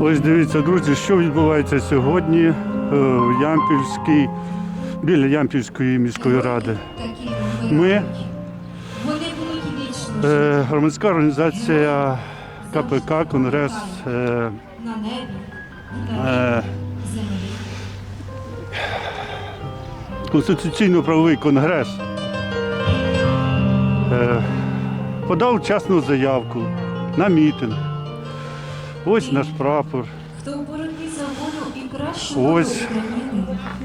Ось дивіться, друзі, що відбувається сьогодні е, в Ямпільській, біля Ямпільської міської ради. Ми, е, громадська організація КПК, Конгрес е. Конституційно-правовий конгрес подав вчасну заявку на мітинг. Ось наш прапор. Ось.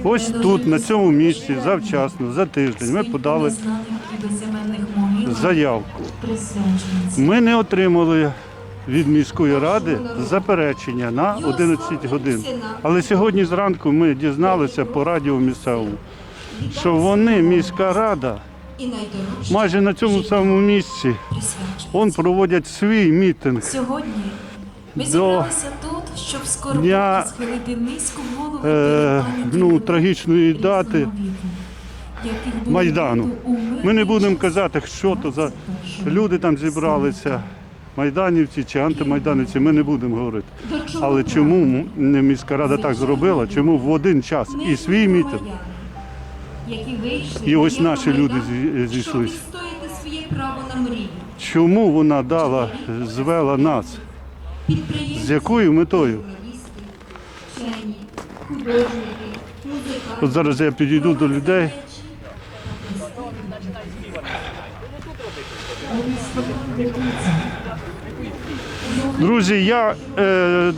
Ось тут, на цьому місці, завчасно, за тиждень, ми подали заявку. Ми не отримали від міської ради заперечення на 11 годин. Але сьогодні зранку ми дізналися по радіо місцевому, що вони, міська рада, майже на цьому самому місці он проводять свій мітинг. Сьогодні ми До зібралися тут, щоб скорботно дня, схилити низьку голову е, ну, трагічної дати Майдану. Ми не будемо казати, що то за люди там зібралися, майданівці чи антимайданівці, ми не будемо говорити. Але чому не міська рада так зробила? Чому в один час і свій мітинг, І ось наші люди зі- зійшлись. Щоб відстояти своє право на мрію. чому вона дала, звела нас? З якою метою? От зараз я підійду до людей. Друзі, я е,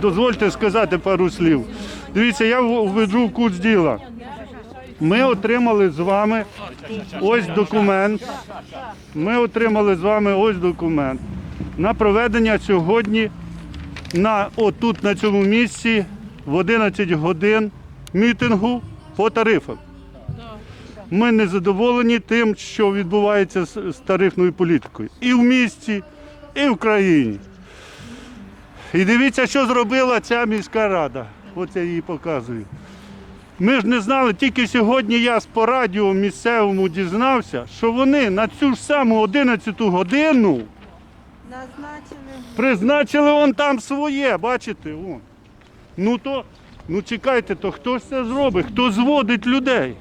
дозвольте сказати пару слів. Дивіться, я введу курс діла. Ми отримали з вами ось документ. Ми отримали з вами ось документ на проведення сьогодні на отут на цьому місці в 11 годин мітингу по тарифам. Ми не задоволені тим, що відбувається з, тарифною політикою і в місті, і в країні. І дивіться, що зробила ця міська рада. От я її показую. Ми ж не знали, тільки сьогодні я по радіо місцевому дізнався, що вони на цю ж саму 11 годину Назначили. призначили он там своє, бачите? Вон. Ну то, ну чекайте, то хто ж це зробить? Хто зводить людей?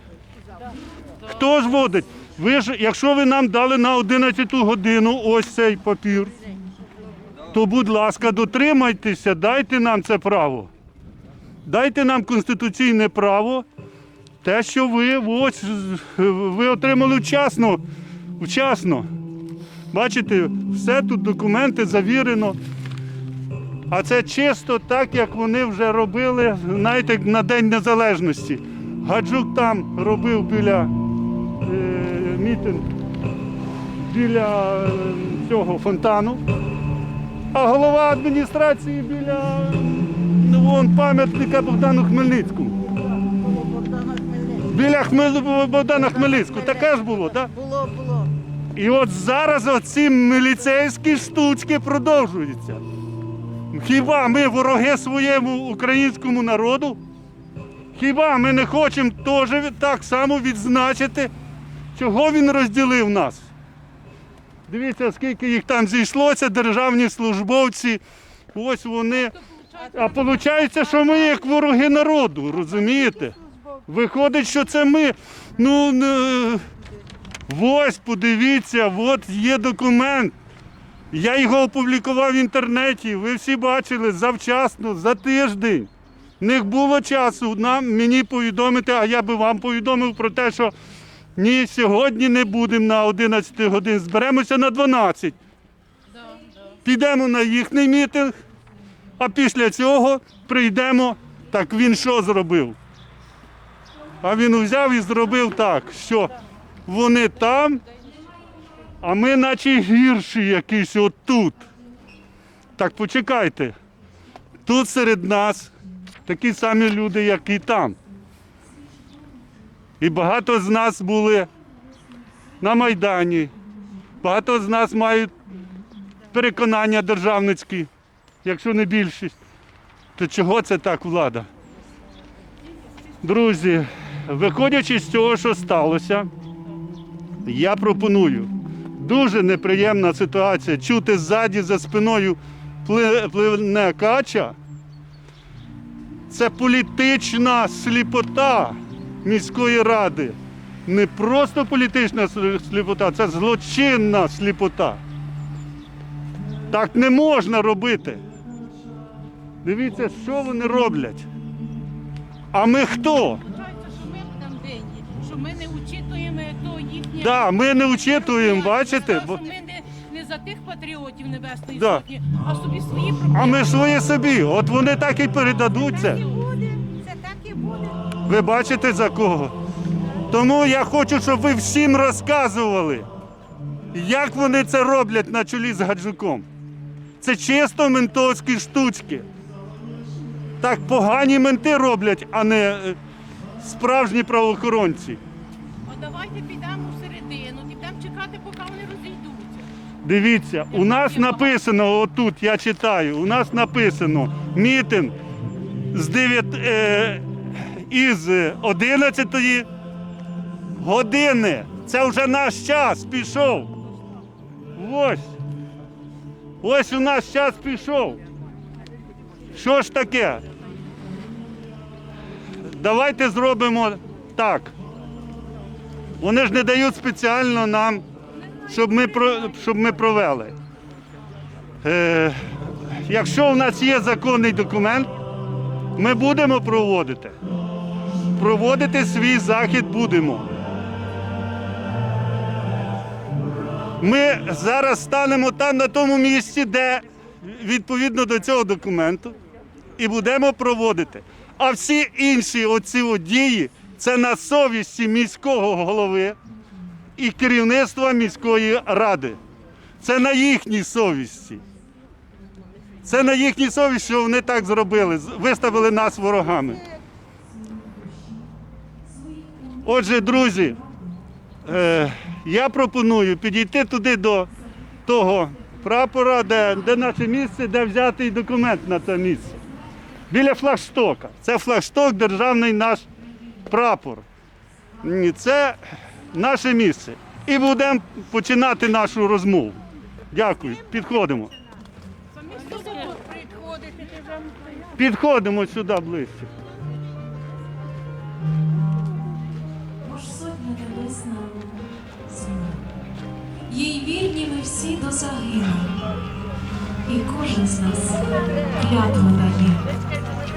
Хто зводить? Ви ж, якщо ви нам дали на 11 годину ось цей папір, то будь ласка, дотримайтеся, дайте нам це право. Дайте нам конституційне право, те, що ви ось ви отримали вчасно. вчасно. Бачите, все тут документи завірено. А це чисто так, як вони вже робили, знаєте, на День Незалежності. Гаджук там робив біля е, мітинг, біля е, цього фонтану, а голова адміністрації біля ну, вон, пам'ятника Богдану Хмельницькому. Біля Хмел... Богдана Хмельницького. Таке ж було, так? І от зараз оці міліцейські штучки продовжуються. Хіба ми вороги своєму українському народу? Хіба ми не хочемо теж так само відзначити, чого він розділив нас? Дивіться, скільки їх там зійшлося, державні службовці. Ось вони. А виходить, що ми як вороги народу, розумієте? Виходить, що це ми. Ну, Ось, подивіться, от є документ. Я його опублікував в інтернеті. Ви всі бачили завчасно, за тиждень. Не було часу нам мені повідомити, а я би вам повідомив про те, що ні, сьогодні не будемо на 11 годин, зберемося на 12. Підемо на їхній мітинг, а після цього прийдемо. Так він що зробив? А він взяв і зробив так, що вони там, а ми наче гірші якісь отут. Так почекайте. Тут серед нас такі самі люди, як і там. І багато з нас були на Майдані. Багато з нас мають переконання державницькі, якщо не більшість. То чого це так влада? Друзі, виходячи з цього, що сталося, я пропоную. Дуже неприємна ситуація чути ззаді за спиною пли- пливне кача Це політична сліпота міської ради. Не просто політична сліпота, це злочинна сліпота. Так не можна робити. Дивіться, що вони роблять. А ми хто? Да, ми не учитуємо, бачите? Бо... ми не, не за тих патріотів Небесної Да. Сотні, а собі свої проблеми. А ми свої собі. От вони так і передадуть це. Так і буде, це так і буде. Ви бачите за кого? Тому я хочу, щоб ви всім розказували, як вони це роблять на чолі з гаджуком. Це чисто ментовські штучки. Так погані менти роблять, а не е, справжні правоохоронці. А давайте підемо Дивіться, у нас написано, отут я читаю, у нас написано мітинг з 9, е, із 11 години. Це вже наш час пішов. Ось. Ось у нас час пішов. Що ж таке? Давайте зробимо так. Вони ж не дають спеціально нам щоб ми, щоб ми провели. Е, якщо у нас є законний документ, ми будемо проводити. Проводити свій захід будемо. Ми зараз станемо там на тому місці, де відповідно до цього документу, і будемо проводити. А всі інші оці дії це на совісті міського голови і керівництва міської ради. Це на їхній совісті. Це на їхній совісті, що вони так зробили, виставили нас ворогами. Отже, друзі, е, я пропоную підійти туди до того прапора, де, де наше місце, де взятий документ на це місце. Біля флагштока. Це флагшток, державний наш прапор. Це наше місце. І будемо починати нашу розмову. Дякую. Підходимо. Підходимо сюди ближче. Сотня небесна земля. Їй вірні ми всі до загину. І кожен з нас клятву дає.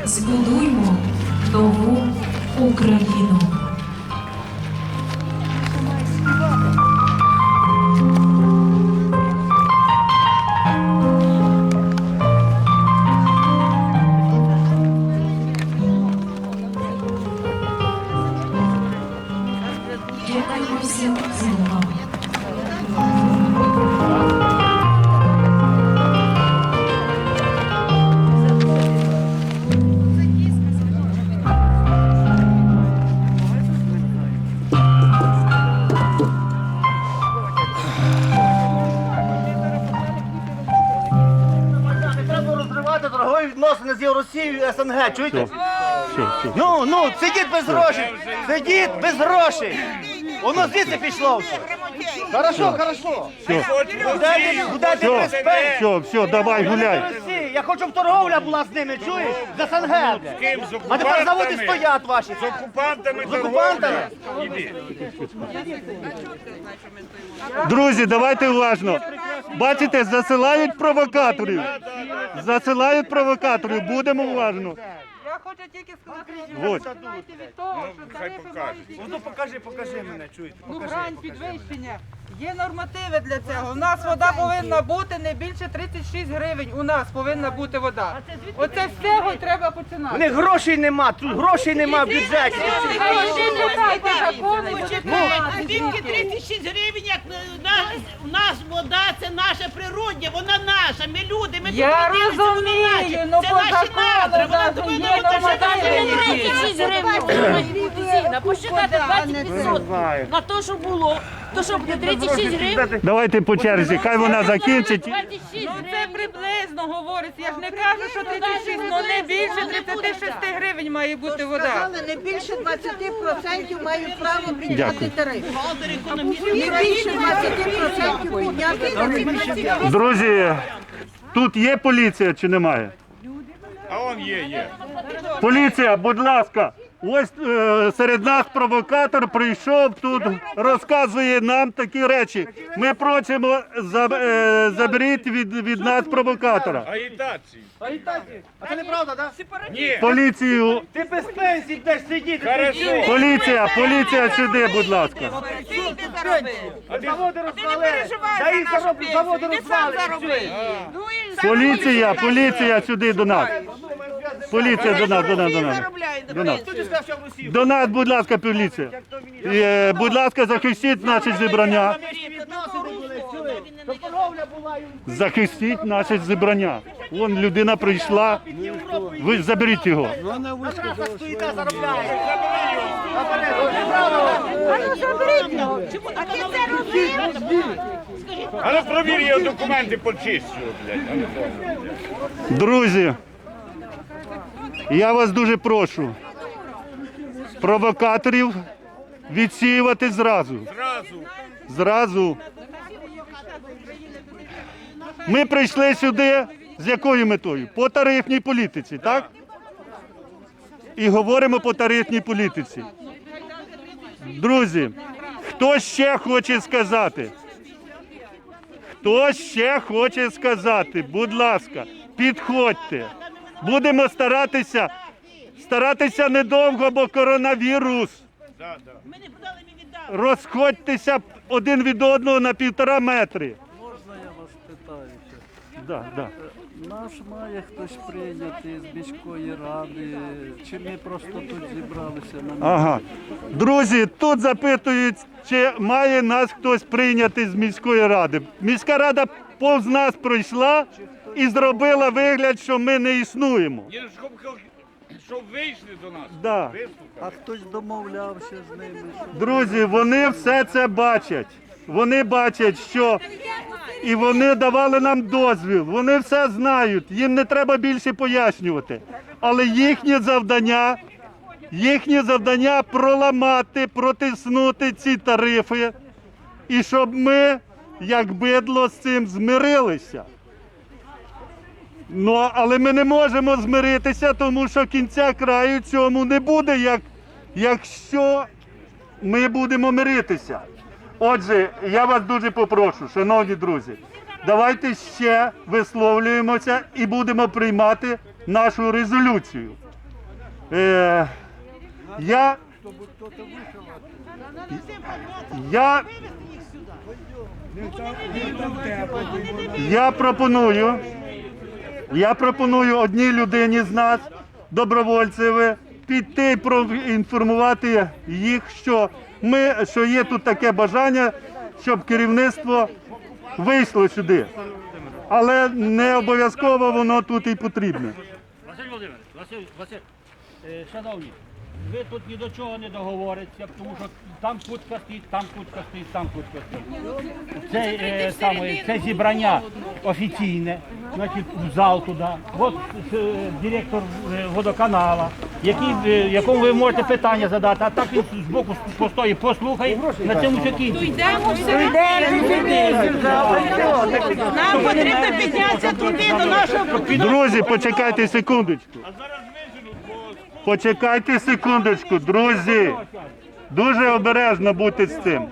Збудуймо нову Україну. СНГ, чуєте? Все, все. Ну, ну, сидіть без грошей! Сидіть без грошей! Воно звідси пішло все. Хорошо, хорошо. Все, Будете, будете все, все, все, давай гуляй. Я хочу, щоб торговля була з ними, чуєш? За СНГ, блядь. А тепер заводи стоять ваші. З окупантами З окупантами? Друзі, давайте уважно. Бачите, засилають провокаторів. Засилають провокаторів. Будемо уважно. Я хочу тільки сказати, Ось. знаєте від того, що тарифи мають Ну покажи, покажи мене, чуєте? ну, покажи. підвищення. Є нормативи для цього. У нас вода повинна бути не більше 36 гривень. У нас повинна бути вода. Оце з цього треба У починати. них грошей нема, тут грошей нема в бюджеті. А тільки 36 гривень, як у нас, у нас вода, це наше природня, вона наша, ми люди, ми Я тут родилися, розумію, ну це по наші закону надра, вона навіть повинна є бути нормативи жива. які. Посчитати 20% на те, що було. То що буде 36 гривень? Давайте по черзі. Хай вона закінчить. 26 Ну це гривень. приблизно говориться. Я ж не кажу, що 36, ну не більше 36 гривень має бути вода. Сказали, не більше 20% мають право підняти Дякую. тариф. Не більше 20% підняти тариф. Друзі, тут є поліція чи немає? А он є, є. Поліція, будь ласка, ось е, серед нас провокатор прийшов тут, розказує нам такі речі. Ми просимо за, е, заберіть від, від нас провокатора. Агітації. А це неправда, так? Ні. Поліцію, Ти без пенсії будеш сидіти. Хорошо. поліція, поліція сюди, будь ласка. Заводи розвалили. Да і зароблю, заводи розвалили. Поліція, поліція сюди до нас. Поліція до нас, до нас, до нас. До нас. Хто ти сказав, що в Росії? До нас, будь ласка, поліція. Е, будь ласка, захистіть наші зібрання. Захистіть наше зібрання. Вон людина прийшла. Ви заберіть його. Якраз. Але ну, провір його документи почистю, блядь. Друзі, я вас дуже прошу. Провокаторів відсіювати зразу. Зразу. Ми прийшли сюди з якою метою? По тарифній політиці, так? І говоримо по тарифній політиці. Друзі, хто ще хоче сказати? Хто ще хоче сказати? Будь ласка, підходьте. Будемо старатися, старатися недовго, бо коронавірус. Ми не подали, ми віддали. Розходьтеся один від одного на півтора метри. Можна я вас питаю? Да, да. Наш має хтось прийняти з міської ради, чи ми просто тут зібралися на Ага. Друзі, тут запитують, чи має нас хтось прийняти з міської ради. Міська рада повз нас пройшла і зробила вигляд, що ми не існуємо. Ні, щоб, щоб вийшли до нас. Да. А хтось домовлявся з ними. Друзі, вони все це бачать. Вони бачать, що і вони давали нам дозвіл. Вони все знають. Їм не треба більше пояснювати. Але їхнє завдання, їхнє завдання проламати, протиснути ці тарифи, і щоб ми, як бидло, з цим змирилися. Ну, але ми не можемо змиритися, тому що кінця краю цьому не буде, як, якщо ми будемо миритися. Отже, я вас дуже попрошу, шановні друзі, давайте ще висловлюємося і будемо приймати нашу резолюцію. Е, я, я, я пропоную, я пропоную одній людині з нас, добровольцеві, піти і проінформувати їх, що ми, що є тут таке бажання, щоб керівництво вийшло сюди. Але не обов'язково воно тут і потрібне. Василь Володимирович, Василь, Василь, е, шановні, ви тут ні до чого не договоритеся, тому що там кутка стоїть, там кутка стоїть, там кутка стоїть. Це, е, саме, це зібрання офіційне, значить, в зал туди. От е, директор е, водоканала, який, е, якому ви можете питання задати, а так він з боку постоїть, послухає, на цьому все кінчиться. Йдемо всередину. Нам потрібно піднятися туди, до нашого Друзі, почекайте секундочку. А зараз Почекайте секундочку, друзі. Дуже обережно будьте з цим.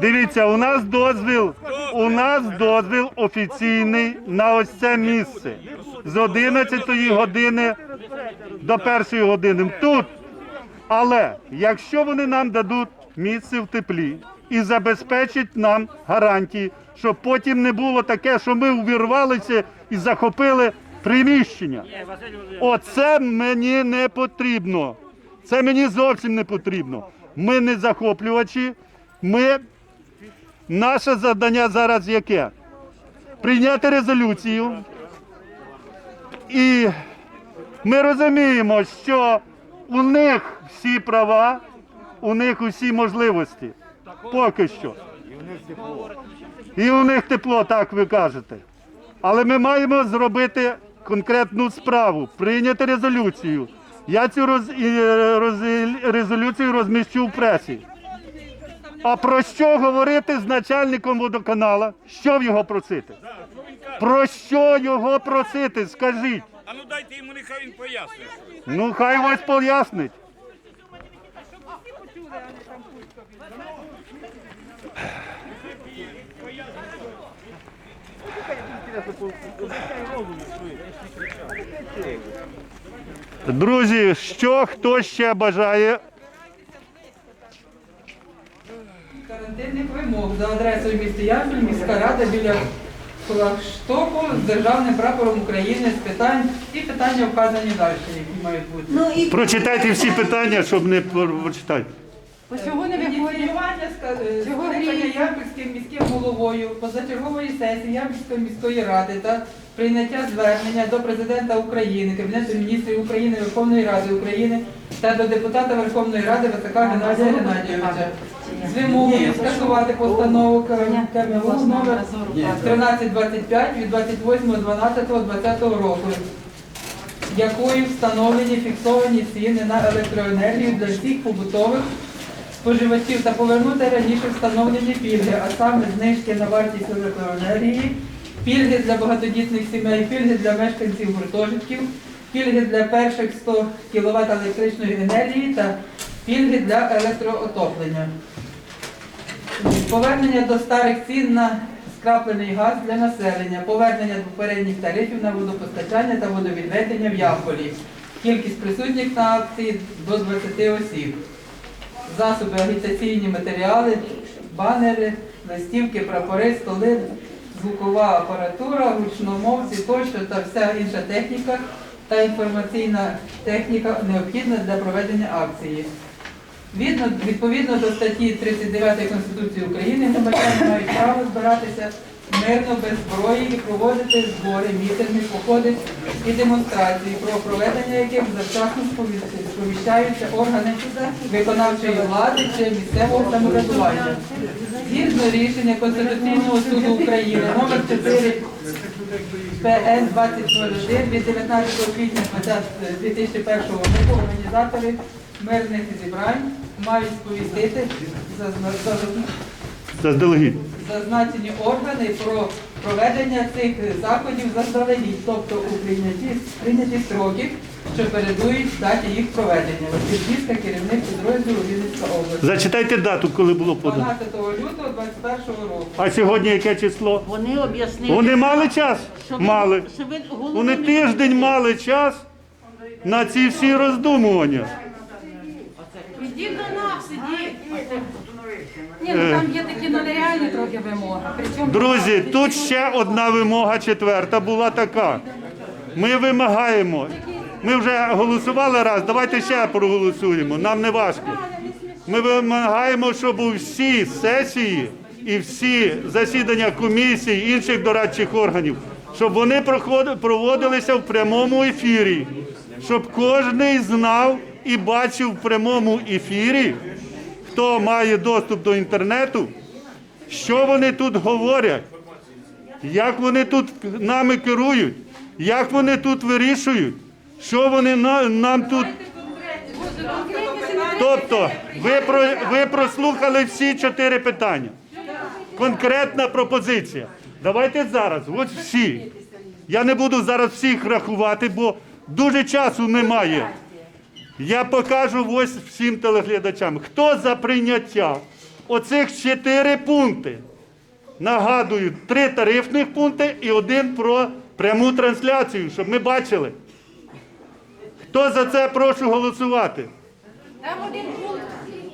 Дивіться, у нас дозвіл, у нас дозвіл офіційний на ось це місце. З 11 години до 1 години. Тут. Але якщо вони нам дадуть місце в теплі і забезпечать нам гарантії, щоб потім не було таке, що ми увірвалися і захопили приміщення. Оце мені не потрібно. Це мені зовсім не потрібно. Ми не захоплювачі. Ми... Наше завдання зараз яке? Прийняти резолюцію. І ми розуміємо, що у них всі права, у них усі можливості. Поки що. І у них тепло, так ви кажете. Але ми маємо зробити конкретну справу, прийняти резолюцію. Я цю роз, е, роз- резолюцію розміщу в пресі. А про що говорити з начальником водоканала? Що в його просити? Про що його просити? Скажіть. а ну Дайте йому, нехай він пояснить. Ну, хай вас пояснить. Друзі, що хто ще бажає? карантинних вимог за адресою міста Ясень, міська рада біля флагштоку з державним прапором України з питань і питання вказані далі, які мають бути. Ну Прочитайте всі питання, щоб не прочитати. Чого не Ініціювання ска- скликання Ямпільським міським головою позачергової сесії Ямпільської міської ради та прийняття звернення до президента України, Кабінету міністрів України, Верховної Ради України та до депутата Верховної Ради Висока Геннадія Геннадійовича. З вимогою скасувати постанову КМУ номер 1325 від 28.12.2020 року якою встановлені фіксовані ціни на електроенергію для всіх побутових споживачів та повернути раніше встановлені пільги, а саме знижки на вартість електроенергії, пільги для багатодітних сімей, пільги для мешканців гуртожитків, пільги для перших 100 кВт електричної енергії та пільги для електроотоплення. Повернення до старих цін на скраплений газ для населення, повернення до попередніх тарифів на водопостачання та водовідведення в Ямполі. Кількість присутніх на акції до 20 осіб. Засоби, агітаційні матеріали, банери, листівки, прапори, столи, звукова апаратура, гучномовці тощо та вся інша техніка та інформаційна техніка необхідна для проведення акції. Відповідно до статті 39 Конституції України, громадяни мають право збиратися мирно, без зброї і проводити збори, мітинги, походи і демонстрації, про проведення яких завчасно спові- сповіщаються органи виконавчої влади чи місцевого самоврядування. Згідно рішення Конституційного суду України номер 4 ПН 2001 від 19 квітня 2001 року організатори мирних зібрань мають сповістити зазна- Заздалегідь. Зазначені органи про проведення цих заходів заздалегідь, тобто у прийняті, прийняті строки, що передують даті їх проведення. Василь керівник підрозділу Вінницька область. Зачитайте дату, коли було подано. 12 лютого 21 року. А сьогодні яке число? Вони об'яснили. Вони мали час? що ви- Мали. що ви голову Вони не- тиждень мали час на ці всі роздумування. Ідіть до нас, ідіть. Ні, ну там є такі ну, нереальні трохи вимоги. Причому Друзі, тут ще одна вимога четверта була така. Ми вимагаємо. Ми вже голосували раз, давайте ще проголосуємо. Нам не важко. Ми вимагаємо, щоб у всі сесії і всі засідання комісій, інших дорадчих органів, щоб вони проводилися в прямому ефірі, щоб кожен знав і бачив в прямому ефірі, хто має доступ до інтернету, що вони тут говорять, як вони тут нами керують, як вони тут вирішують, що вони на- нам тут. Тобто, ви, про, ви прослухали всі чотири питання. Конкретна пропозиція. Давайте зараз, ось всі. Я не буду зараз всіх рахувати, бо дуже часу немає. Я покажу ось всім телеглядачам, хто за прийняття оцих чотири пункти. Нагадую, три тарифних пункти і один про пряму трансляцію, щоб ми бачили. Хто за це прошу голосувати? там один пункт,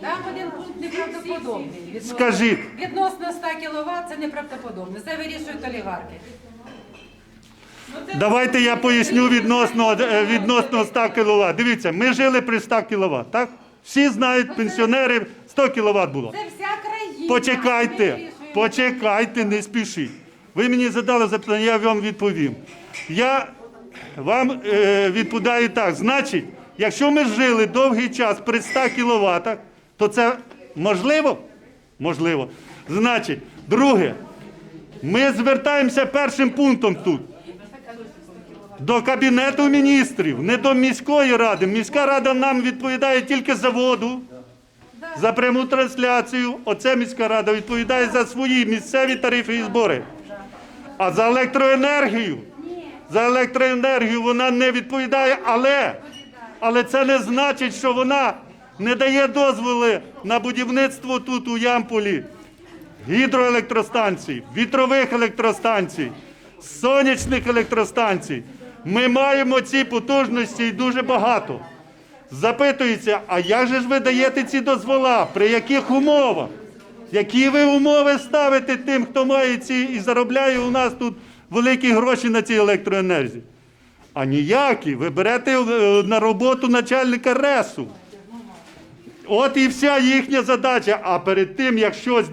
там один пункт неправдоподобний. Відносно- Скажіть. Відносно 100 кВт це неправдоподобно. Це вирішують олігархи. Давайте я поясню відносно, е, відносно 100 кВт. Дивіться, ми жили при 100 кВт, так? Всі знають, пенсіонери 100 кВт було. Це вся країна. Почекайте, почекайте, не спішіть. Ви мені задали запитання, я вам відповім. Я вам е, відповідаю так. Значить, якщо ми жили довгий час при 100 кВт, то це можливо? Можливо. Значить, друге, ми звертаємося першим пунктом тут. До Кабінету міністрів, не до міської ради. Міська рада нам відповідає тільки за воду, за пряму трансляцію. Оце міська рада відповідає за свої місцеві тарифи і збори. А за електроенергію, за електроенергію вона не відповідає, але, але це не значить, що вона не дає дозволи на будівництво тут у Ямполі гідроелектростанцій, вітрових електростанцій, сонячних електростанцій. Ми маємо ці потужності і дуже багато. Запитується, а як же ж ви даєте ці дозвола? При яких умовах? Які ви умови ставите тим, хто має ці і заробляє у нас тут великі гроші на цій електроенергії? А ніякі. Ви берете е, на роботу начальника РЕСу. От і вся їхня задача. А перед тим, як щось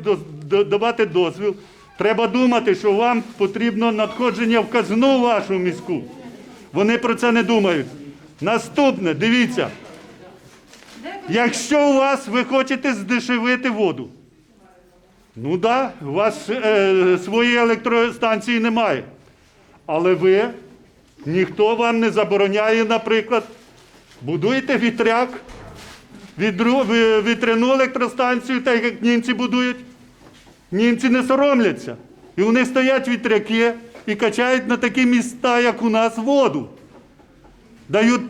давати дозвіл, треба думати, що вам потрібно надходження в казну вашу міську. Вони про це не думають. Наступне, дивіться. Якщо у вас ви хочете здешевити воду, ну так, да, у вас е, своєї електростанції немає. Але ви, ніхто вам не забороняє, наприклад, будуєте вітряк, відру, вітряну електростанцію, так як німці будують. Німці не соромляться. І вони стоять вітряки і качають на такі міста, як у нас, воду. Дають,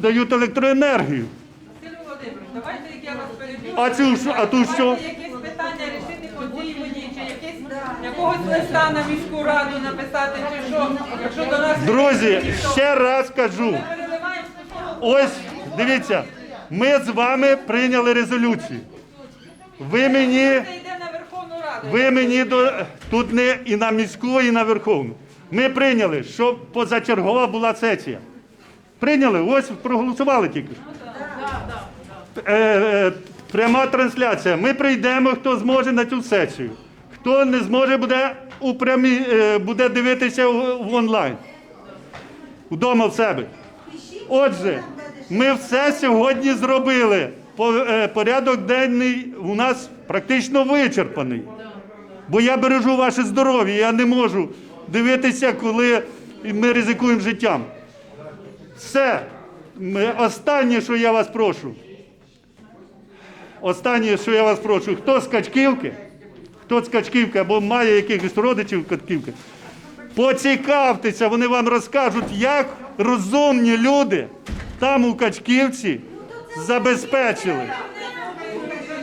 дають електроенергію. Василь Володимирович, давайте, як я вас переб'ю. А цю що- а тут що? Якесь питання рішити по цій воді, чи якесь, якогось листа на міську раду написати, чи що, якщо до нас... Друзі, ще раз кажу. Ось, дивіться, ми з вами прийняли резолюцію. Ви мені, Це йде на Верховну Раду. Ви мені до, тут не і на міську, і на Верховну. Ми прийняли, що позачергова була сесія. Прийняли, ось проголосували тільки. Е, е, пряма трансляція. Ми прийдемо, хто зможе на цю сесію. Хто не зможе, буде у прямі, е, буде дивитися в, в онлайн. Вдома в себе. Отже, ми все сьогодні зробили. По- е, Порядок денний у нас практично вичерпаний. Бо я бережу ваше здоров'я, я не можу дивитися, коли ми ризикуємо життям. Все. Останнє, що я вас прошу. Останнє, що я вас прошу, хто з Качківки, хто з Качківки або має якихось родичів Качківки, поцікавтеся, вони вам розкажуть, як розумні люди там у Качківці забезпечили.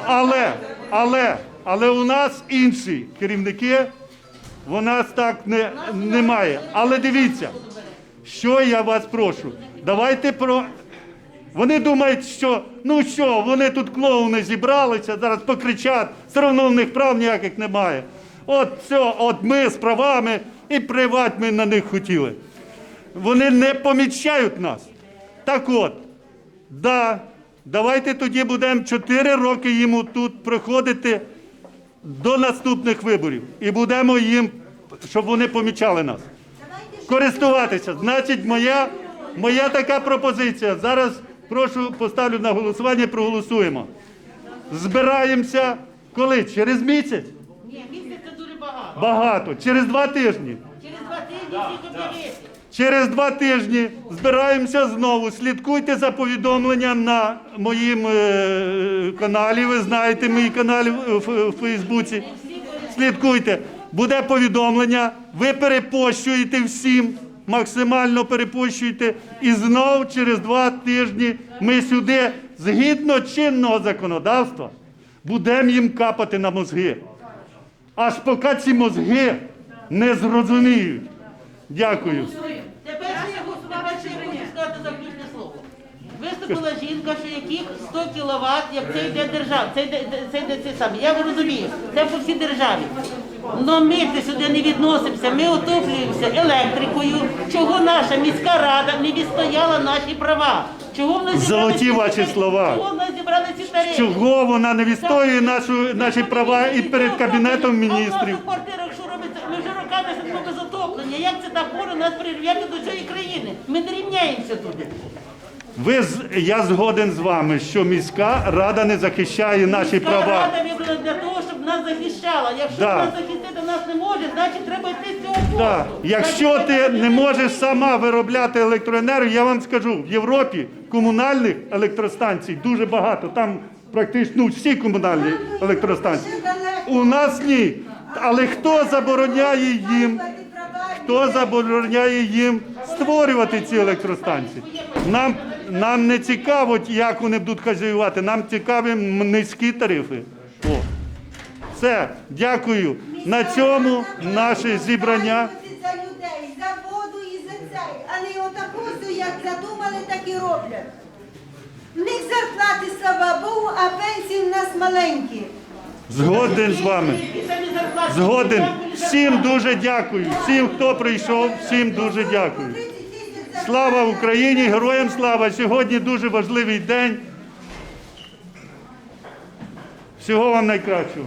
Але, але, але у нас інші керівники, у нас так не, немає. Але дивіться, що я вас прошу. Давайте про. Вони думають, що ну що, вони тут клоуни зібралися, зараз покричать, все одно в них прав ніяких немає. От все, от ми з правами і приват ми на них хотіли. Вони не помічають нас. Так от, да, давайте тоді будемо 4 роки йому тут приходити до наступних виборів. І будемо їм, щоб вони помічали нас. Користуватися. Значить, моя, моя така пропозиція. Зараз прошу поставлю на голосування, проголосуємо. Збираємося коли? Через місяць? Ні, місяць це дуже багато. Багато. Через два тижні. Через два тижні всіх об'явити. Через два тижні збираємося знову. Слідкуйте за повідомленням на моїм е, каналі. Ви знаєте мій канал в, Фейсбуці. Слідкуйте. Буде повідомлення, ви перепощуєте всім, максимально перепощуєте. І знов через два тижні ми сюди, згідно чинного законодавства, будемо їм капати на мозги. Аж поки ці мозги не зрозуміють. Дякую. Тепер ще я хочу- тепер ще я хочу сказати заключне слово. Виступила жінка, що яких 100 кВт, як це йде держава, це йде, це йде це саме. Я розумію, це по всій державі. Но ми сюди не відносимося, ми отоплюємося електрикою, чого наша міська рада не відстояла наші права. Чого в нас зібрали Золоті ці ваші тарифи? слова. Чого в нас зібрали ці тарифи? Чого вона не відстоює нашу, наші права і перед Кабінетом А в міністрів? нас у квартирах що робиться? Ми вже роками сидимо без отоплення. Як це так може нас прирівняти до цієї країни? Ми не рівняємося туди. Ви з- я згоден з вами, що міська рада не захищає наші Міська права. рада вибрана для того, щоб нас захищала. Якщо Да. нас захистити нас не може, значить треба йти з цього посту. Так. Якщо Значить, ти треба не йти можеш сама виробляти електроенергію, я вам скажу, в Європі комунальних електростанцій дуже багато. Там практично ну, всі комунальні електростанції. У нас ні. Але хто забороняє їм? Хто забороняє їм створювати ці електростанції. Нам, нам не цікаво, як вони будуть хазяювати, нам цікаві низькі тарифи. О. Все, дякую. На цьому наше зібрання. За людей, за воду і за цей, а не отаку, як задумали, так і роблять. В них зарплати, слава Богу, а пенсії в нас маленькі. Згоден з вами. Згоден. Всім дуже дякую. Всім, хто прийшов, всім дуже дякую. Слава Україні! Героям слава! Сьогодні дуже важливий день. Всього вам найкращого.